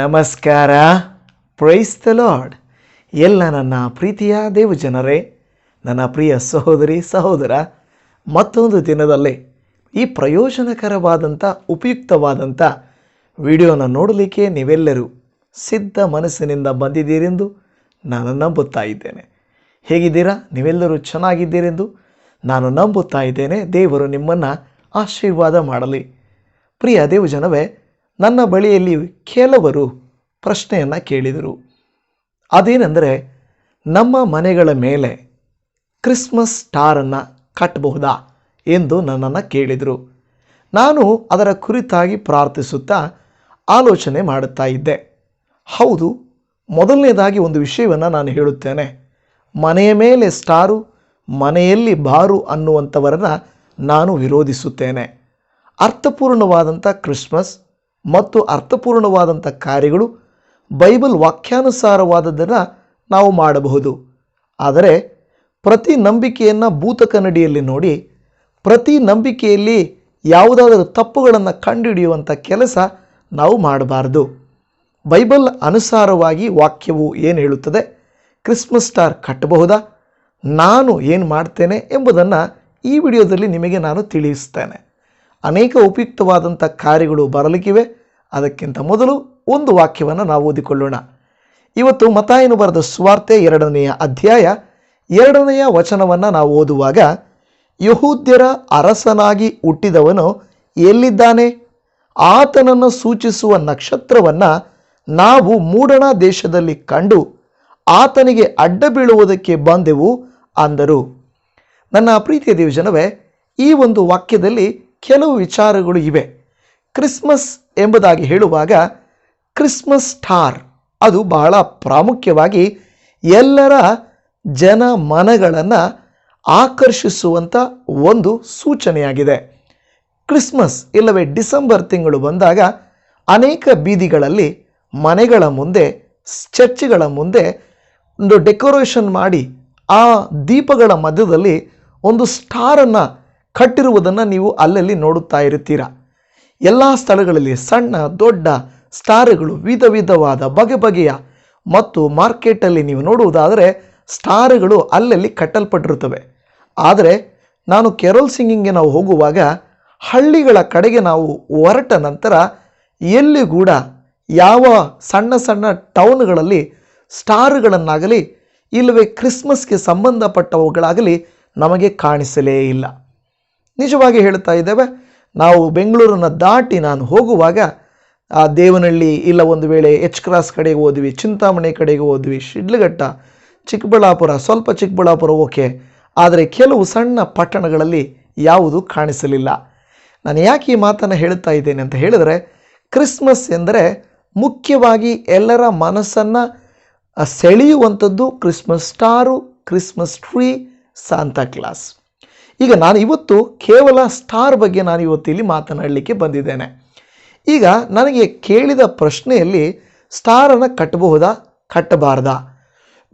ನಮಸ್ಕಾರ. Praise the lord ಎಲ್ಲ ನನ್ನ ಪ್ರೀತಿಯ ದೇವಜನರೇ, ನನ್ನ ಪ್ರಿಯ ಸಹೋದರಿ, ಸಹೋದರ, ಮತ್ತೊಂದು ದಿನದಲ್ಲಿ ಈ ಪ್ರಯೋಜನಕರವಾದಂಥ, ಉಪಯುಕ್ತವಾದಂಥ ವಿಡಿಯೋನ ನೋಡಲಿಕ್ಕೆ ನೀವೆಲ್ಲರೂ ಸಿದ್ಧ ಮನಸ್ಸಿನಿಂದ ಬಂದಿದ್ದೀರೆಂದು ನಾನು ನಂಬುತ್ತಾ ಇದ್ದೇನೆ. ಹೇಗಿದ್ದೀರಾ? ನೀವೆಲ್ಲರೂ ಚೆನ್ನಾಗಿದ್ದೀರೆಂದು ನಾನು ನಂಬುತ್ತಾ ಇದ್ದೇನೆ. ದೇವರು ನಿಮ್ಮನ್ನು ಆಶೀರ್ವಾದ ಮಾಡಲಿ. ಪ್ರಿಯ ದೇವಜನವೇ ನನ್ನ ಬಳಿಯಲ್ಲಿ ಕೆಲವರು ಪ್ರಶ್ನೆಯನ್ನು ಕೇಳಿದರು. ಅದೇನೆಂದರೆ, ನಮ್ಮ ಮನೆಗಳ ಮೇಲೆ ಕ್ರಿಸ್ಮಸ್ ಸ್ಟಾರನ್ನು ಕಟ್ಟಬಹುದಾ ಎಂದು ನನ್ನನ್ನು ಕೇಳಿದರು. ನಾನು ಅದರ ಕುರಿತಾಗಿ ಪ್ರಾರ್ಥಿಸುತ್ತಾ ಆಲೋಚನೆ ಮಾಡುತ್ತಾ ಇದ್ದೆ. ಹೌದು, ಮೊದಲನೇದಾಗಿ ಒಂದು ವಿಷಯವನ್ನು ನಾನು ಹೇಳುತ್ತೇನೆ. ಮನೆಯ ಮೇಲೆ ಸ್ಟಾರು, ಮನೆಯಲ್ಲಿ ಬಾರು ಅನ್ನುವಂಥವರನ್ನು ನಾನು ವಿರೋಧಿಸುತ್ತೇನೆ. ಅರ್ಥಪೂರ್ಣವಾದಂಥ ಕ್ರಿಸ್ಮಸ್ ಮತ್ತು ಅರ್ಥಪೂರ್ಣವಾದಂಥ ಕಾರ್ಯಗಳು ಬೈಬಲ್ ವಾಕ್ಯಾನುಸಾರವಾದದ್ದನ್ನು ನಾವು ಮಾಡಬಹುದು. ಆದರೆ ಪ್ರತಿ ನಂಬಿಕೆಯನ್ನು ಭೂತ ಕನ್ನಡಿಯಲ್ಲಿ ನೋಡಿ, ಪ್ರತಿ ನಂಬಿಕೆಯಲ್ಲಿ ಯಾವುದಾದರೂ ತಪ್ಪುಗಳನ್ನು ಕಂಡುಹಿಡಿಯುವಂಥ ಕೆಲಸ ನಾವು ಮಾಡಬಾರ್ದು. ಬೈಬಲ್ ಅನುಸಾರವಾಗಿ ವಾಕ್ಯವು ಏನು ಹೇಳುತ್ತದೆ? ಕ್ರಿಸ್ಮಸ್ ಸ್ಟಾರ್ ಕಟ್ಟಬಹುದಾ? ನಾನು ಏನು ಮಾಡ್ತೇನೆ ಎಂಬುದನ್ನು ಈ ವಿಡಿಯೋದಲ್ಲಿ ನಿಮಗೆ ನಾನು ತಿಳಿಸ್ತೇನೆ. ಅನೇಕ ಉಪಯುಕ್ತವಾದಂಥ ಕಾರ್ಯಗಳು ಬರಲಿಕ್ಕಿವೆ. ಅದಕ್ಕಿಂತ ಮೊದಲು ಒಂದು ವಾಕ್ಯವನ್ನು ನಾವು ಓದಿಕೊಳ್ಳೋಣ. ಇವತ್ತು ಮತಾಯನು ಬರೆದ ಸ್ವಾರ್ಥೆ ಎರಡನೆಯ ಅಧ್ಯಾಯ ಎರಡನೆಯ ವಚನವನ್ನು ನಾವು ಓದುವಾಗ, ಯಹೂದ್ಯರ ಅರಸನಾಗಿ ಹುಟ್ಟಿದವನು ಎಲ್ಲಿದ್ದಾನೆ? ಆತನನ್ನು ಸೂಚಿಸುವ ನಕ್ಷತ್ರವನ್ನು ನಾವು ಮೂಡಣ ದೇಶದಲ್ಲಿ ಕಂಡು ಆತನಿಗೆ ಅಡ್ಡ ಬೀಳುವುದಕ್ಕೆ ಬಂದೆವು ಅಂದರು. ನನ್ನ ಪ್ರೀತಿಯ ದೇವಜನವೇ, ಈ ಒಂದು ವಾಕ್ಯದಲ್ಲಿ ಕೆಲವು ವಿಚಾರಗಳು ಇವೆ. ಕ್ರಿಸ್ಮಸ್ ಎಂಬುದಾಗಿ ಹೇಳುವಾಗ ಕ್ರಿಸ್ಮಸ್ ಸ್ಟಾರ್ ಅದು ಬಹಳ ಪ್ರಾಮುಖ್ಯವಾಗಿ ಎಲ್ಲರ ಜನ ಮನಗಳನ್ನು ಆಕರ್ಷಿಸುವಂಥ ಒಂದು ಸೂಚನೆಯಾಗಿದೆ. ಕ್ರಿಸ್ಮಸ್ ಇಲ್ಲವೇ ಡಿಸೆಂಬರ್ ತಿಂಗಳು ಬಂದಾಗ ಅನೇಕ ಬೀದಿಗಳಲ್ಲಿ ಮನೆಗಳ ಮುಂದೆ, ಚರ್ಚ್ಗಳ ಮುಂದೆ ಒಂದು ಡೆಕೋರೇಷನ್ ಮಾಡಿ ಆ ದೀಪಗಳ ಮಧ್ಯದಲ್ಲಿ ಒಂದು ಸ್ಟಾರನ್ನು ಕಟ್ಟಿರುವುದನ್ನು ನೀವು ಅಲ್ಲಲ್ಲಿ ನೋಡುತ್ತಾ ಇರುತ್ತೀರಾ? ಎಲ್ಲ ಸ್ಥಳಗಳಲ್ಲಿ ಸಣ್ಣ, ದೊಡ್ಡ ಸ್ಟಾರ್ಗಳು ವಿಧ ವಿಧವಾದ ಬಗೆ ಬಗೆಯ ಮತ್ತು ಮಾರ್ಕೆಟಲ್ಲಿ ನೀವು ನೋಡುವುದಾದರೆ ಸ್ಟಾರ್ಗಳು ಅಲ್ಲಲ್ಲಿ ಕಟ್ಟಲ್ಪಟ್ಟಿರುತ್ತವೆ. ಆದರೆ ನಾನು ಕೆರೋಲ್ ಸಿಂಗಿಂಗ್ಗೆ ನಾವು ಹೋಗುವಾಗ ಹಳ್ಳಿಗಳ ಕಡೆಗೆ ನಾವು ಹೊರಟ ನಂತರ ಎಲ್ಲಿ ಕೂಡ ಯಾವ ಸಣ್ಣ ಸಣ್ಣ ಟೌನ್ಗಳಲ್ಲಿ ಸ್ಟಾರ್ಗಳನ್ನಾಗಲಿ ಇಲ್ಲವೇ ಕ್ರಿಸ್ಮಸ್ಗೆ ಸಂಬಂಧಪಟ್ಟವುಗಳಾಗಲಿ ನಮಗೆ ಕಾಣಿಸಲೇ ಇಲ್ಲ. ನಿಜವಾಗಿ ಹೇಳ್ತಾ ಇದ್ದೇವೆ, ನಾವು ಬೆಂಗಳೂರನ್ನು ದಾಟಿ ನಾನು ಹೋಗುವಾಗ ಆ ದೇವನಹಳ್ಳಿ ಇಲ್ಲ ಒಂದು ವೇಳೆ ಎಚ್ ಕ್ರಾಸ್ ಕಡೆಗೆ ಹೋದ್ವಿ, ಚಿಂತಾಮಣಿ ಕಡೆಗೆ ಹೋದ್ವಿ, ಶಿಡ್ಲಘಟ್ಟ, ಚಿಕ್ಕಬಳ್ಳಾಪುರ, ಸ್ವಲ್ಪ ಚಿಕ್ಕಬಳ್ಳಾಪುರ ಓಕೆ, ಆದರೆ ಕೆಲವು ಸಣ್ಣ ಪಟ್ಟಣಗಳಲ್ಲಿ ಯಾವುದು ಕಾಣಿಸಲಿಲ್ಲ. ನಾನು ಯಾಕೆ ಈ ಮಾತನ್ನು ಹೇಳ್ತಾ ಇದ್ದೇನೆ ಅಂತ ಹೇಳಿದರೆ, ಕ್ರಿಸ್ಮಸ್ ಎಂದರೆ ಮುಖ್ಯವಾಗಿ ಎಲ್ಲರ ಮನಸ್ಸನ್ನು ಸೆಳೆಯುವಂಥದ್ದು Christmas star, Christmas tree, Santa Claus. ಈಗ ನಾನು ಇವತ್ತು ಕೇವಲ ಸ್ಟಾರ್ ಬಗ್ಗೆ ನಾನು ಇವತ್ತು ಇಲ್ಲಿ ಮಾತನಾಡಲಿಕ್ಕೆ ಬಂದಿದ್ದೇನೆ. ಈಗ ನನಗೆ ಕೇಳಿದ ಪ್ರಶ್ನೆಯಲ್ಲಿ ಸ್ಟಾರನ್ನು ಕಟ್ಟಬಹುದಾ? ಕಟ್ಟಬಾರ್ದಾ?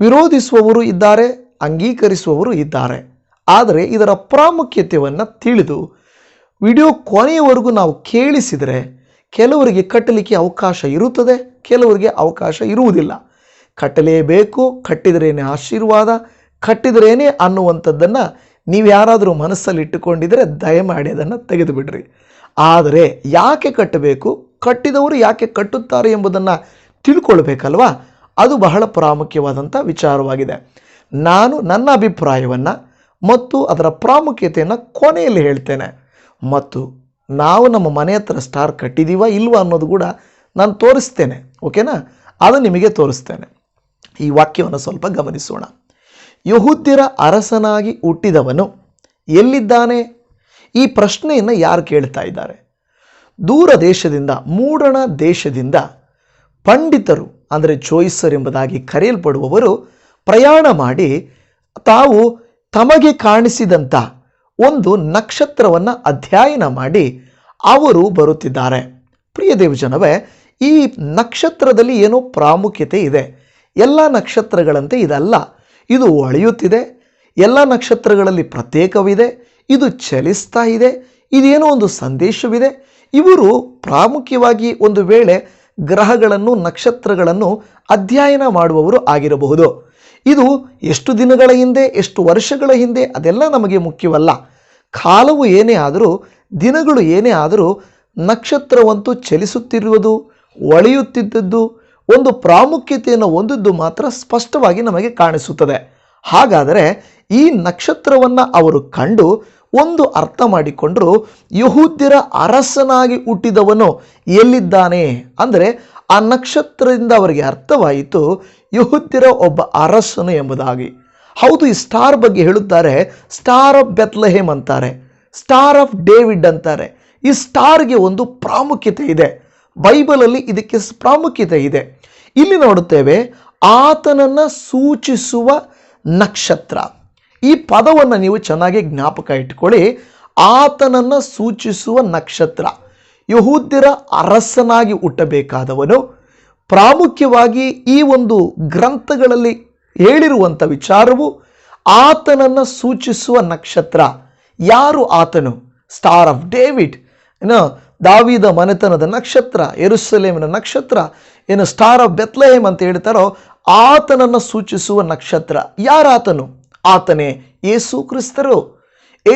ವಿರೋಧಿಸುವವರು ಇದ್ದಾರೆ, ಅಂಗೀಕರಿಸುವವರು ಇದ್ದಾರೆ. ಆದರೆ ಇದರ ಪ್ರಾಮುಖ್ಯತೆಯನ್ನು ತಿಳಿದು ವಿಡಿಯೋ ಕೊನೆಯವರೆಗೂ ನಾವು ಕೇಳಿಸಿದರೆ ಕೆಲವರಿಗೆ ಕಟ್ಟಲಿಕ್ಕೆ ಅವಕಾಶ ಇರುತ್ತದೆ, ಕೆಲವರಿಗೆ ಅವಕಾಶ ಇರುವುದಿಲ್ಲ. ಕಟ್ಟಲೇಬೇಕು, ಕಟ್ಟಿದರೇನೆ ಆಶೀರ್ವಾದ, ಕಟ್ಟಿದರೇನೆ ಅನ್ನುವಂಥದ್ದನ್ನು ನೀವು ಯಾರಾದರೂ ಮನಸ್ಸಲ್ಲಿ ಇಟ್ಟುಕೊಂಡಿದ್ದರೆ ದಯಮಾಡಿ ಅದನ್ನು ತೆಗೆದುಬಿಡ್ರಿ. ಆದರೆ ಯಾಕೆ ಕಟ್ಟಬೇಕು? ಕಟ್ಟಿದವರು ಯಾಕೆ ಕಟ್ಟುತ್ತಾರೆ ಎಂಬುದನ್ನು ತಿಳ್ಕೊಳ್ಬೇಕಲ್ವಾ? ಅದು ಬಹಳ ಪ್ರಾಮುಖ್ಯವಾದಂಥ ವಿಚಾರವಾಗಿದೆ. ನಾನು ನನ್ನ ಅಭಿಪ್ರಾಯವನ್ನು ಮತ್ತು ಅದರ ಪ್ರಾಮುಖ್ಯತೆಯನ್ನು ಕೊನೆಯಲ್ಲಿ ಹೇಳ್ತೇನೆ. ಮತ್ತು ನಾವು ನಮ್ಮ ಮನೆ ಹತ್ರ ಸ್ಟಾರ್ ಕಟ್ಟಿದ್ದೀವ ಇಲ್ವಾ ಅನ್ನೋದು ಕೂಡ ನಾನು ತೋರಿಸ್ತೇನೆ, ಓಕೆನಾ? ಅದು ನಿಮಗೆ ತೋರಿಸ್ತೇನೆ. ಈ ವಾಕ್ಯವನ್ನು ಸ್ವಲ್ಪ ಗಮನಿಸೋಣ. ಯಹೂದ್ಯರ ಅರಸನಾಗಿ ಹುಟ್ಟಿದವನು ಎಲ್ಲಿದ್ದಾನೆ? ಈ ಪ್ರಶ್ನೆಯನ್ನು ಯಾರು ಕೇಳ್ತಾ ಇದ್ದಾರೆ? ದೂರ ದೇಶದಿಂದ, ಮೂಡಣ ದೇಶದಿಂದ ಪಂಡಿತರು, ಅಂದರೆ ಚೋಯಿಸರ್ ಎಂಬುದಾಗಿ ಕರೆಯಲ್ಪಡುವವರು ಪ್ರಯಾಣ ಮಾಡಿ ತಾವು ತಮಗೆ ಕಾಣಿಸಿದಂಥ ಒಂದು ನಕ್ಷತ್ರವನ್ನು ಅಧ್ಯಯನ ಮಾಡಿ ಅವರು ಬರುತ್ತಿದ್ದಾರೆ. ಪ್ರಿಯ ದೇವಜನವೇ, ಈ ನಕ್ಷತ್ರದಲ್ಲಿ ಏನೋ ಪ್ರಾಮುಖ್ಯತೆ ಇದೆ. ಎಲ್ಲ ನಕ್ಷತ್ರಗಳಂತೆ ಇದಲ್ಲ. ಇದು ಹೊಳೆಯುತ್ತಿದೆ ಎಲ್ಲ ನಕ್ಷತ್ರಗಳಲ್ಲಿ ಪ್ರತ್ಯೇಕವಿದೆ. ಇದು ಚಲಿಸ್ತಾ ಇದೆ. ಇದೇನೋ ಒಂದು ಸಂದೇಶವಿದೆ. ಇವರು ಪ್ರಾಮುಖ್ಯವಾಗಿ ಒಂದು ವೇಳೆ ಗ್ರಹಗಳನ್ನು, ನಕ್ಷತ್ರಗಳನ್ನು ಅಧ್ಯಯನ ಮಾಡುವವರು ಆಗಿರಬಹುದು. ಇದು ಎಷ್ಟು ದಿನಗಳ ಹಿಂದೆ, ಎಷ್ಟು ವರ್ಷಗಳ ಹಿಂದೆ, ಅದೆಲ್ಲ ನಮಗೆ ಮುಖ್ಯವಲ್ಲ. ಕಾಲವು ಏನೇ ಆದರೂ, ದಿನಗಳು ಏನೇ ಆದರೂ ನಕ್ಷತ್ರವಂತೂ ಚಲಿಸುತ್ತಿರುವುದು ಒಳೆಯುತ್ತಿದ್ದದ್ದು ಒಂದು ಪ್ರಾಮುಖ್ಯತೆಯನ್ನು ಹೊಂದಿದ್ದು ಮಾತ್ರ ಸ್ಪಷ್ಟವಾಗಿ ನಮಗೆ ಕಾಣಿಸುತ್ತದೆ. ಹಾಗಾದರೆ ಈ ನಕ್ಷತ್ರವನ್ನು ಅವರು ಕಂಡು ಒಂದು ಅರ್ಥ ಮಾಡಿಕೊಂಡರು, ಯಹೂದ್ಯರ ಅರಸನಾಗಿ ಹುಟ್ಟಿದವನು ಎಲ್ಲಿದ್ದಾನೆ? ಅಂದರೆ ಆ ನಕ್ಷತ್ರದಿಂದ ಅವರಿಗೆ ಅರ್ಥವಾಯಿತು, ಯಹೂದ್ಯರ ಒಬ್ಬ ಅರಸನು ಎಂಬುದಾಗಿ. ಹೌದು, ಈ ಸ್ಟಾರ್ ಬಗ್ಗೆ ಹೇಳುತ್ತಾರೆ ಸ್ಟಾರ್ ಆಫ್ ಬೆತ್ಲಹೇಮ್ ಅಂತಾರೆ ಸ್ಟಾರ್ ಆಫ್ ಡೇವಿಡ್ ಅಂತಾರೆ. ಈ ಸ್ಟಾರ್ಗೆ ಒಂದು ಪ್ರಾಮುಖ್ಯತೆ ಇದೆ. ಬೈಬಲಲ್ಲಿ ಇದಕ್ಕೆ ಪ್ರಾಮುಖ್ಯತೆ ಇದೆ. ಇಲ್ಲಿ ನೋಡುತ್ತೇವೆ, ಆತನನ್ನು ಸೂಚಿಸುವ ನಕ್ಷತ್ರ. ಈ ಪದವನ್ನು ನೀವು ಚೆನ್ನಾಗಿ ಜ್ಞಾಪಕ ಇಟ್ಕೊಳ್ಳಿ. ಆತನನ್ನು ಸೂಚಿಸುವ ನಕ್ಷತ್ರ. ಯಹೂದ್ಯರ ಅರಸನಾಗಿ ಹುಟ್ಟಬೇಕಾದವನು. ಪ್ರಾಮುಖ್ಯವಾಗಿ ಈ ಒಂದು ಗ್ರಂಥಗಳಲ್ಲಿ ಹೇಳಿರುವಂಥ ವಿಚಾರವು ಆತನನ್ನು ಸೂಚಿಸುವ ನಕ್ಷತ್ರ. ಯಾರು ಆತನು? ಸ್ಟಾರ್ ಆಫ್ ಡೇವಿಡ್ ಏನು? ದಾವಿದ ಮನೆತನದ ನಕ್ಷತ್ರ ಎರುಸಲೇಮಿನ ನಕ್ಷತ್ರ, ಏನು ಸ್ಟಾರ್ ಆಫ್ ಬೆತ್ಲಹೇಮ್ ಅಂತ ಹೇಳ್ತಾರೋ, ಆತನನ್ನು ಸೂಚಿಸುವ ನಕ್ಷತ್ರ. ಯಾರಾತನು? ಆತನೇ ಏಸು ಕ್ರಿಸ್ತರು.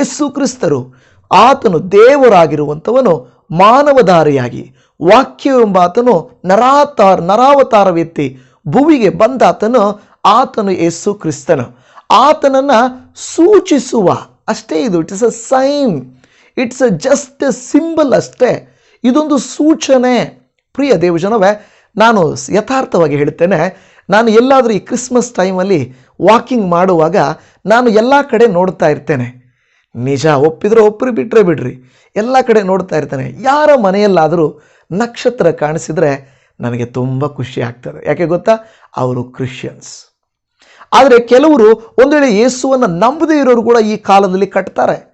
ಏಸು ಕ್ರಿಸ್ತರು ಆತನು ದೇವರಾಗಿರುವಂಥವನು, ಮಾನವಧಾರಿಯಾಗಿ. ವಾಕ್ಯವೆಂಬ ಆತನು ನರಾತಾರ, ನರಾವತಾರವೆತ್ತಿ ಭುವಿಗೆ ಬಂದಾತನು ಆತನು ಏಸು ಕ್ರಿಸ್ತನು. ಆತನನ್ನು ಸೂಚಿಸುವ, ಅಷ್ಟೇ ಇದು it is a sign it's a just a symbol ಅಷ್ಟೇ. ಇದೊಂದು ಸೂಚನೆ. ಪ್ರಿಯ ದೇವಜನವೇ, ನಾನು ಯಥಾರ್ಥವಾಗಿ ಹೇಳ್ತೇನೆ, ನಾನು ಎಲ್ಲಾದರೂ ಈ ಕ್ರಿಸ್ಮಸ್ ಟೈಮಲ್ಲಿ ವಾಕಿಂಗ್ ಮಾಡುವಾಗ ನಾನು ಎಲ್ಲ ಕಡೆ ನೋಡ್ತಾ ಇರ್ತೇನೆ. ನಿಜ ಒಪ್ಪಿದ್ರೆ ಒಪ್ಪರಿ ಬಿಟ್ಟರೆ ಬಿಡ್ರಿ. ಎಲ್ಲ ಕಡೆ ನೋಡ್ತಾ ಇರ್ತೇನೆ. ಯಾರ ಮನೆಯಲ್ಲಾದರೂ ನಕ್ಷತ್ರ ಕಾಣಿಸಿದರೆ ನನಗೆ ತುಂಬ ಖುಷಿ ಆಗ್ತದೆ. ಯಾಕೆ ಗೊತ್ತಾ? ಅವರು ಕ್ರಿಶ್ಚಿಯನ್ಸ್ ಆದರೆ ಕೆಲವರು ಒಂದು ವೇಳೆ ಯೇಸುವನ್ನು ನಂಬದೇ ಇರೋರು ಕೂಡ ಈ ಕಾಲದಲ್ಲಿ ಕಟ್ತಾರೆ.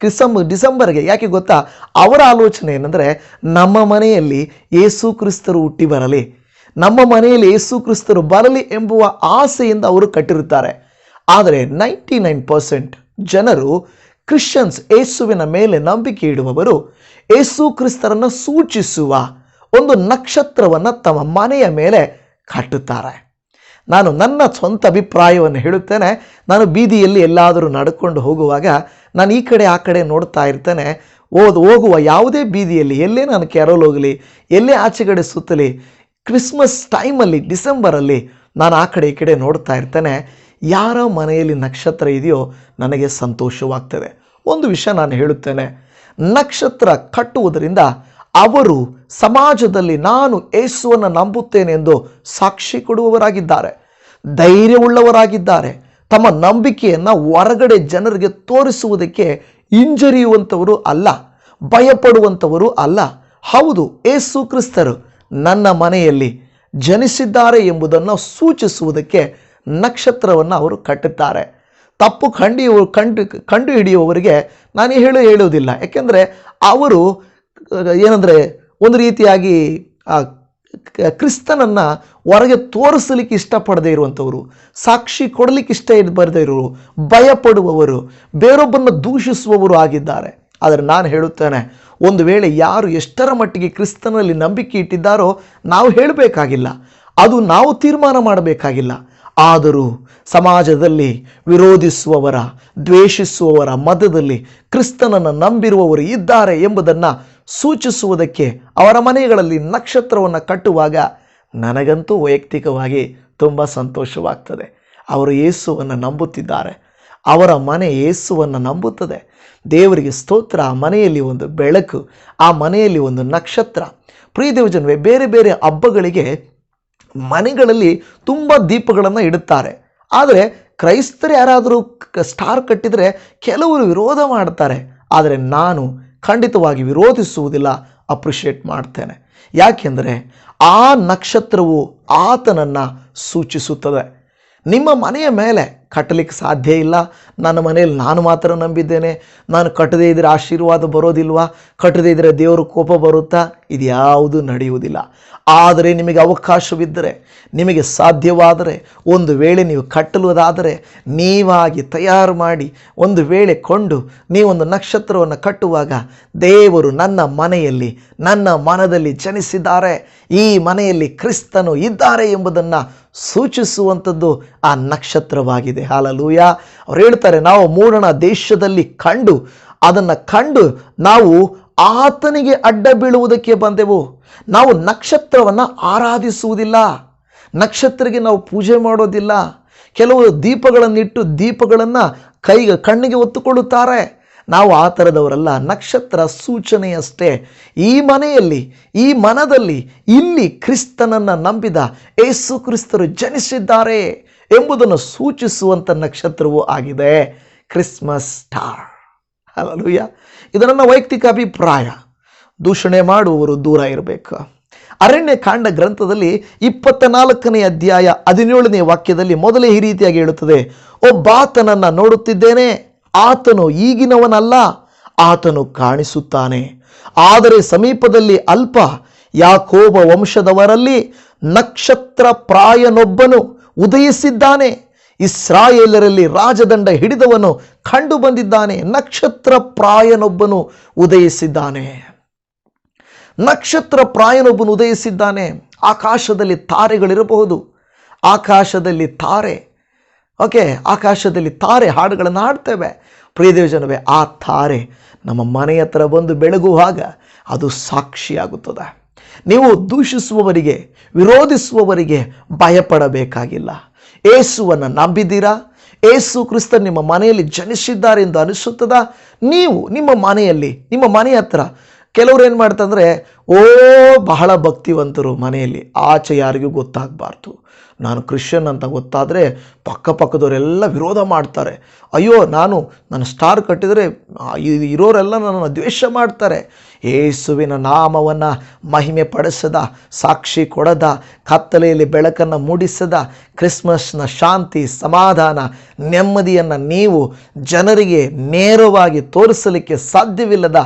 ಕ್ರಿಸಂಬ್ ಡಿಸೆಂಬರ್ಗೆ ಯಾಕೆ ಗೊತ್ತಾ? ಅವರ ಆಲೋಚನೆ ಏನಂದರೆ ನಮ್ಮ ಮನೆಯಲ್ಲಿ ಏಸು ಕ್ರಿಸ್ತರು ಹುಟ್ಟಿ ಬರಲಿ, ನಮ್ಮ ಮನೆಯಲ್ಲಿ ಏಸು ಕ್ರಿಸ್ತರು ಬರಲಿ ಎಂಬುವ ಆಸೆಯಿಂದ ಅವರು ಕಟ್ಟಿರುತ್ತಾರೆ. ಆದರೆ ನೈಂಟಿ ನೈನ್ ಪರ್ಸೆಂಟ್ ಜನರು ಕ್ರಿಶ್ಚಿಯನ್ಸ್ ಯೇಸುವಿನ ಮೇಲೆ ನಂಬಿಕೆ ಇಡುವವರು ಏಸು ಕ್ರಿಸ್ತರನ್ನು ಸೂಚಿಸುವ ಒಂದು ನಕ್ಷತ್ರವನ್ನು ತಮ್ಮ ಮನೆಯ ಮೇಲೆ ಕಟ್ಟುತ್ತಾರೆ. ನಾನು ನನ್ನ ಸ್ವಂತ ಅಭಿಪ್ರಾಯವನ್ನು ಹೇಳುತ್ತೇನೆ. ನಾನು ಬೀದಿಯಲ್ಲಿ ಎಲ್ಲಾದರೂ ನಡ್ಕೊಂಡು ಹೋಗುವಾಗ ನಾನು ಈ ಕಡೆ ಆ ಕಡೆ ನೋಡ್ತಾ ಇರ್ತೇನೆ. ಓದ್, ಹೋಗುವ ಯಾವುದೇ ಬೀದಿಯಲ್ಲಿ, ಎಲ್ಲೇ ನಾನು ಕೆರೋಲ್ ಹೋಗಲಿ, ಎಲ್ಲೇ ಆಚೆಗಡೆ ಸುತ್ತಲಿ, ಕ್ರಿಸ್ಮಸ್ ಟೈಮಲ್ಲಿ, ಡಿಸೆಂಬರಲ್ಲಿ ನಾನು ಆ ಕಡೆ ಈ ಕಡೆ ನೋಡ್ತಾ ಇರ್ತೇನೆ. ಯಾರ ಮನೆಯಲ್ಲಿ ನಕ್ಷತ್ರ ಇದೆಯೋ ನನಗೆ ಸಂತೋಷವಾಗ್ತದೆ. ಒಂದು ವಿಷಯ ನಾನು ಹೇಳುತ್ತೇನೆ. ನಕ್ಷತ್ರ ಕಟ್ಟುವುದರಿಂದ ಅವರು ಸಮಾಜದಲ್ಲಿ ನಾನು ಯೇಸುವನ್ನು ನಂಬುತ್ತೇನೆ ಎಂದು ಸಾಕ್ಷಿ ಕೊಡುವವರಾಗಿದ್ದಾರೆ, ಧೈರ್ಯವುಳ್ಳವರಾಗಿದ್ದಾರೆ. ತಮ್ಮ ನಂಬಿಕೆಯನ್ನು ಹೊರಗಡೆ ಜನರಿಗೆ ತೋರಿಸುವುದಕ್ಕೆ ಹಿಂಜರಿಯುವಂಥವರು ಅಲ್ಲ ಭಯಪಡುವಂಥವರು ಅಲ್ಲ. ಹೌದು ಏಸು ಕ್ರಿಸ್ತರು ನನ್ನ ಮನೆಯಲ್ಲಿ ಜನಿಸಿದ್ದಾರೆ ಎಂಬುದನ್ನು ಸೂಚಿಸುವುದಕ್ಕೆ ನಕ್ಷತ್ರವನ್ನು ಅವರು ಕಟ್ಟುತ್ತಾರೆ. ತಪ್ಪು ಕಂಡು ಕಂಡು ಕಂಡು ಹಿಡಿಯುವವರಿಗೆ ನಾನು ಹೇಳು ಹೇಳುವುದಿಲ್ಲ. ಯಾಕೆಂದರೆ ಅವರು ಏನಂದರೆ ಒಂದು ರೀತಿಯಾಗಿ ಆ ಕ್ರಿಸ್ತನನ್ನು ಹೊರಗೆ ತೋರಿಸಲಿಕ್ಕೆ ಇಷ್ಟಪಡದೇ ಇರುವಂಥವರು, ಸಾಕ್ಷಿ ಕೊಡಲಿಕ್ಕೆ ಇಷ್ಟ ಬರದೇ ಇರೋರು, ಭಯಪಡುವವರು, ಬೇರೊಬ್ಬರನ್ನು ದೂಷಿಸುವವರು ಆಗಿದ್ದಾರೆ. ಆದರೆ ನಾನು ಹೇಳುತ್ತೇನೆ, ಒಂದು ವೇಳೆ ಯಾರು ಎಷ್ಟರ ಮಟ್ಟಿಗೆ ಕ್ರಿಸ್ತನಲ್ಲಿ ನಂಬಿಕೆ ಇಟ್ಟಿದ್ದಾರೋ ನಾವು ಹೇಳಬೇಕಾಗಿಲ್ಲ. ಅದು ನಾವು ತೀರ್ಮಾನ ಮಾಡಬೇಕಾಗಿಲ್ಲ. ಆದರೂ ಸಮಾಜದಲ್ಲಿ ವಿರೋಧಿಸುವವರ, ದ್ವೇಷಿಸುವವರ ಮಧ್ಯದಲ್ಲಿ ಕ್ರಿಸ್ತನನ್ನು ನಂಬಿರುವವರು ಇದ್ದಾರೆ ಎಂಬುದನ್ನು ಸೂಚಿಸುವುದಕ್ಕೆ ಅವರ ಮನೆಗಳಲ್ಲಿ ನಕ್ಷತ್ರವನ್ನು ಕಟ್ಟುವಾಗ ನನಗಂತೂ ವೈಯಕ್ತಿಕವಾಗಿ ತುಂಬ ಸಂತೋಷವಾಗ್ತದೆ. ಅವರು ಯೇಸುವನ್ನು ನಂಬುತ್ತಿದ್ದಾರೆ. ಅವರ ಮನೆ ಯೇಸುವನ್ನು ನಂಬುತ್ತದೆ. ದೇವರಿಗೆ ಸ್ತೋತ್ರ, ಆ ಮನೆಯಲ್ಲಿ ಒಂದು ಬೆಳಕು, ಆ ಮನೆಯಲ್ಲಿ ಒಂದು ನಕ್ಷತ್ರ. ಪ್ರಿಯ ದೇವಜನವೇ, ಬೇರೆ ಬೇರೆ ಹಬ್ಬಗಳಿಗೆ ಮನೆಗಳಲ್ಲಿ ತುಂಬ ದೀಪಗಳನ್ನು ಇಡುತ್ತಾರೆ. ಆದರೆ ಕ್ರೈಸ್ತರು ಯಾರಾದರೂ ಸ್ಟಾರ್ ಕಟ್ಟಿದರೆ ಕೆಲವರು ವಿರೋಧ ಮಾಡ್ತಾರೆ. ಆದರೆ ನಾನು ಖಂಡಿತವಾಗಿ ವಿರೋಧಿಸುವುದಿಲ್ಲ ಅಪ್ರಿಷಿಯೇಟ್ ಮಾಡ್ತೇನೆ. ಯಾಕೆಂದರೆ ಆ ನಕ್ಷತ್ರವು ಆತನನ್ನು ಸೂಚಿಸುತ್ತದೆ. ನಿಮ್ಮ ಮನೆಯ ಮೇಲೆ ಕಟ್ಟಲಿಕ್ಕೆ ಸಾಧ್ಯ ಇಲ್ಲ. ನನ್ನ ಮನೆಯಲ್ಲಿ ನಾನು ಮಾತ್ರ ನಂಬಿದ್ದೇನೆ. ನಾನು ಕಟ್ಟದೇ ಇದ್ದರೆ ಆಶೀರ್ವಾದ ಬರೋದಿಲ್ವಾ? ಕಟ್ಟದೇ ಇದ್ದರೆ ದೇವರು ಕೋಪ ಬರುತ್ತಾ? ಇದು ಯಾವುದು ನಡೆಯುವುದಿಲ್ಲ. ಆದರೆ ನಿಮಗೆ ಅವಕಾಶವಿದ್ದರೆ, ನಿಮಗೆ ಸಾಧ್ಯವಾದರೆ, ಒಂದು ವೇಳೆ ನೀವು ಕಟ್ಟಲುವುದಾದರೆ ನೀವಾಗಿ ತಯಾರು ಮಾಡಿ, ಒಂದು ವೇಳೆ ಕೊಂಡು ನೀವೊಂದು ನಕ್ಷತ್ರವನ್ನು ಕಟ್ಟುವಾಗ ದೇವರು ನನ್ನ ಮನೆಯಲ್ಲಿ, ನನ್ನ ಮನದಲ್ಲಿ ಜನಿಸಿದ್ದಾರೆ. ಈ ಮನೆಯಲ್ಲಿ ಕ್ರಿಸ್ತನು ಇದ್ದಾರೆ ಎಂಬುದನ್ನು ಸೂಚಿಸುವಂಥದ್ದು ಆ ನಕ್ಷತ್ರವಾಗಿದೆ. ಹಾಲಲೂಯ. ಅವ್ರು ಹೇಳ್ತಾರೆ, ನಾವು ಮೂಡಣ ದೇಶದಲ್ಲಿ ಕಂಡು, ಅದನ್ನು ಕಂಡು ನಾವು ಆತನಿಗೆ ಅಡ್ಡ ಬೀಳುವುದಕ್ಕೆ ಬಂದೆವು. ನಾವು ನಕ್ಷತ್ರವನ್ನು ಆರಾಧಿಸುವುದಿಲ್ಲ. ನಕ್ಷತ್ರಕ್ಕೆ ನಾವು ಪೂಜೆ ಮಾಡೋದಿಲ್ಲ. ಕೆಲವು ದೀಪಗಳನ್ನಿಟ್ಟು ದೀಪಗಳನ್ನು ಕೈಗೆ, ಕಣ್ಣಿಗೆ ಒತ್ತುಕೊಳ್ಳುತ್ತಾರೆ ನಾವು ಆ ಥರದವರಲ್ಲ ನಕ್ಷತ್ರ ಸೂಚನೆಯಷ್ಟೇ. ಈ ಮನೆಯಲ್ಲಿ, ಈ ಮನದಲ್ಲಿ ಇಲ್ಲಿ ಕ್ರಿಸ್ತನನ್ನು ನಂಬಿದ ಏಸು ಕ್ರಿಸ್ತರು ಜನಿಸಿದ್ದಾರೆ. ಎಂಬುದನ್ನು ಸೂಚಿಸುವಂಥ ನಕ್ಷತ್ರವೂ ಆಗಿದೆ. Christmas star. ಅಲ್ಲೂಯ್ಯ ಇದು ನನ್ನ ವೈಯಕ್ತಿಕ ಅಭಿಪ್ರಾಯ. ದೂಷಣೆ ಮಾಡುವವರು ದೂರ ಇರಬೇಕು. ಅರಣ್ಯ ಕಾಂಡ ಗ್ರಂಥದಲ್ಲಿ ಇಪ್ಪತ್ತ ನಾಲ್ಕನೇ ಅಧ್ಯಾಯ ಹದಿನೇಳನೇ ವಾಕ್ಯದಲ್ಲಿ ಮೊದಲೇ ಈ ರೀತಿಯಾಗಿ ಹೇಳುತ್ತದೆ. ಒಬ್ಬಾತನನ್ನು ನೋಡುತ್ತಿದ್ದೇನೆ, ಆತನು ಈಗಿನವನಲ್ಲ, ಆತನು ಕಾಣಿಸುತ್ತಾನೆ. ಆದರೆ ಸಮೀಪದಲ್ಲಿ ಅಲ್ಪ ಯಾಕೋಬ ವಂಶದವರಲ್ಲಿ ನಕ್ಷತ್ರ ಪ್ರಾಯನೊಬ್ಬನು ಉದಯಿಸಿದ್ದಾನೆ. ಇಸ್ರಾಯೇಲರಲ್ಲಿ ರಾಜದಂಡ ಹಿಡಿದವನು ಕಂಡು ಬಂದಿದ್ದಾನೆ ನಕ್ಷತ್ರ ಪ್ರಾಯನೊಬ್ಬನು ಉದಯಿಸಿದ್ದಾನೆ. ನಕ್ಷತ್ರ ಪ್ರಾಯನೊಬ್ಬನು ಉದಯಿಸಿದ್ದಾನೆ. ಆಕಾಶದಲ್ಲಿ ತಾರೆಗಳಿರಬಹುದು. ಆಕಾಶದಲ್ಲಿ ತಾರೆ. ಓಕೆ, ಆಕಾಶದಲ್ಲಿ ತಾರೆ ಹಾಡುಗಳನ್ನು ಹಾಡ್ತೇವೆ. ಪ್ರಿಯದೇವಜನವೇ ಆ ತಾರೆ ನಮ್ಮ ಮನೆಯ ಹತ್ರ ಬಂದು ಬೆಳಗುವಾಗ ಅದು ಸಾಕ್ಷಿಯಾಗುತ್ತದೆ. ನೀವು ದೂಷಿಸುವವರಿಗೆ, ವಿರೋಧಿಸುವವರಿಗೆ ಭಯಪಡಬೇಕಾಗಿಲ್ಲ. ಏಸುವನ್ನು ನಂಬಿದ್ದೀರಾ? ಏಸು ಕ್ರಿಸ್ತ ನಿಮ್ಮ ಮನೆಯಲ್ಲಿ ಜನಿಸಿದ್ದಾರೆ ಎಂದು ಅನಿಸುತ್ತದ? ನೀವು ನಿಮ್ಮ ಮನೆಯಲ್ಲಿ, ನಿಮ್ಮ ಮನೆ ಹತ್ರ ಕೆಲವ್ರು ಏನು ಮಾಡ್ತಂದರೆ ಓ ಬಹಳ ಭಕ್ತಿವಂತರು ಮನೆಯಲ್ಲಿ, ಆಚೆ ಯಾರಿಗೂ ಗೊತ್ತಾಗಬಾರ್ದು. ನಾನು ಕ್ರಿಶ್ಚಿಯನ್ ಅಂತ ಗೊತ್ತಾದರೆ ಪಕ್ಕಪಕ್ಕದವರೆಲ್ಲ ವಿರೋಧ ಮಾಡ್ತಾರೆ. ಅಯ್ಯೋ, ನಾನು ನನ್ನ ಸ್ಟಾರ್ ಕಟ್ಟಿದರೆ ಇರೋರೆಲ್ಲ ನನ್ನನ್ನು ದ್ವೇಷ ಮಾಡ್ತಾರೆ. ಏಸುವಿನ ನಾಮವನ್ನು ಮಹಿಮೆ ಪಡಿಸದ, ಸಾಕ್ಷಿ ಕೊಡದ, ಕತ್ತಲೆಯಲ್ಲಿ ಬೆಳಕನ್ನು ಮೂಡಿಸದ, ಕ್ರಿಸ್ಮಸ್ನ ಶಾಂತಿ, ಸಮಾಧಾನ, ನೆಮ್ಮದಿಯನ್ನು ನೀವು ಜನರಿಗೆ ನೇರವಾಗಿ ತೋರಿಸಲಿಕ್ಕೆ ಸಾಧ್ಯವಿಲ್ಲದ